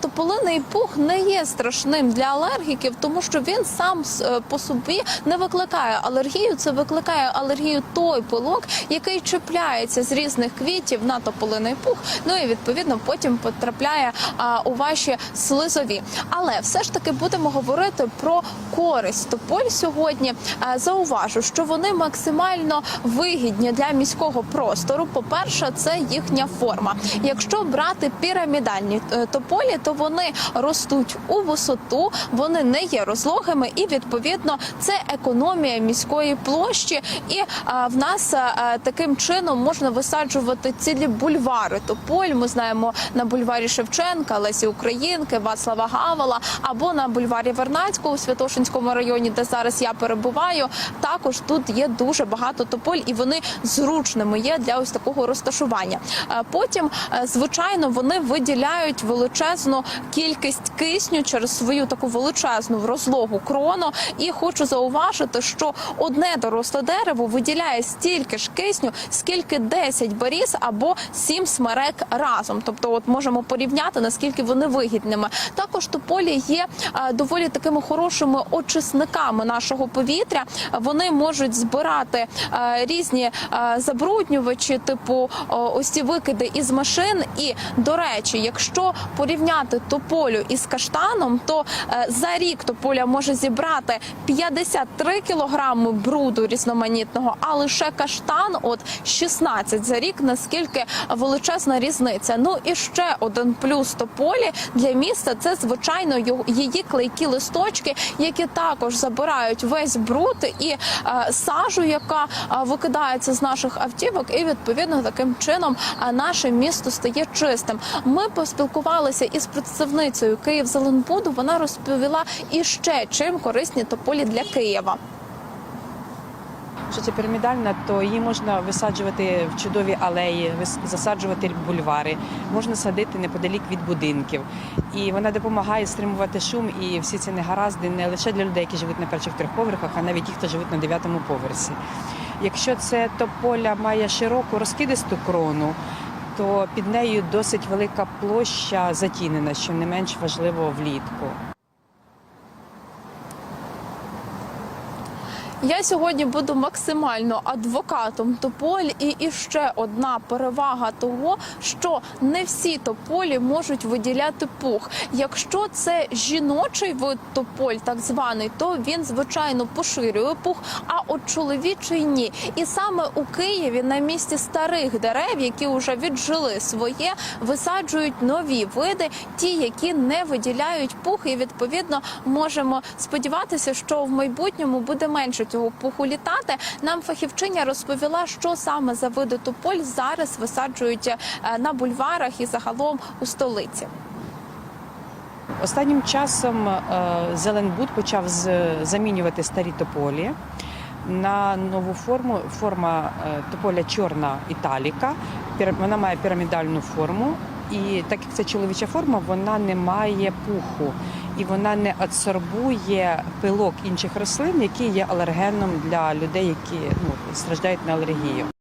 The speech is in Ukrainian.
тополиний пух не є страшним для алергіків, тому що він сам е, по собі не викликає алергію. Це викликає алергію той пилок, який чіпляється з різних квітів на тополиний пух. Ну і відповідно потім потрапляє у ваші слизові. Але все ж таки будемо говорити про користь тополь сьогодні. Зауважу, що вони максимально вигідні для міського простору. По-перше, це їхня форма. Якщо брати пірамідальні е, тополі, то вони ростуть у висоту, вони не є розлогими, і відповідно це економія міської площі. І е, в нас е, таким чином можна висаджувати цілі бульвари. Тополь ми знаємо на бульварі Шевченка, Лесі Українки, Вацлава Гавала або на бульварі Вернацького у Святошинському районі, де зараз я перебуваю. Також тут є дуже багато тополь, і вони зручними є для ось такого розташування. Потім, е, звичайно, вони виділяють величезну кількість кисню через свою таку величезну розлогу крону. І хочу зауважити, що одне доросле дерево виділяє стільки ж кисню, скільки 10 беріз або 7 смерек разом. Тобто, от можемо порівняти наскільки вони вигідними. Також тополі є е, доволі такими хорошими очисниками нашого повітря. Вони можуть збирати е, різні е, забруднювачі, типу ось ці викиди із машин. І до речі, якщо порівняти тополю із каштаном, то е, за рік тополя може зібрати 53 кілограми бруду різноманітного, а лише каштан от 16 за рік. Наскільки величезна різниця? Ну і ще один плюс тополі для міста це звичайно її клейкі листочки, які також забирають весь бруд і е, сажу, яка е, викидається з наших автівок, і відповідно таким чином наше місто стає чистим. Ми поспілкувалися із представницею Київзеленбуду. Вона розповіла і ще чим корисні тополі для Києва. Що це пірамідальна, то її можна висаджувати в чудові алеї, засаджувати бульвари, можна садити неподалік від будинків. І вона допомагає стримувати шум і всі ці негаразди не лише для людей, які живуть на перших трьох поверхах, а навіть ті, хто живуть на дев'ятому поверсі. Якщо це тополя має широку розкидисту крону, то під нею досить велика площа затінена, що не менш важливо влітку. Я сьогодні буду максимально адвокатом тополь, і іще одна перевага того, що не всі тополі можуть виділяти пух. Якщо це жіночий вид тополь, так званий, то він звичайно поширює пух, а от чоловічий ні. І саме у Києві на місці старих дерев, які вже віджили своє, висаджують нові види, ті, які не виділяють пух, і відповідно можемо сподіватися, що в майбутньому буде менше цього пуху літати. Нам фахівчиня розповіла, що саме за види тополь зараз висаджують е, на бульварах і загалом у столиці. Останнім часом е, Зеленбуд почав замінювати старі тополі на нову форму. Форма е, тополя чорна італіка. Вона має пірамідальну форму. І так як це чоловіча форма, вона не має пуху і вона не адсорбує пилок інших рослин, які є алергеном для людей, які ну, страждають на алергію.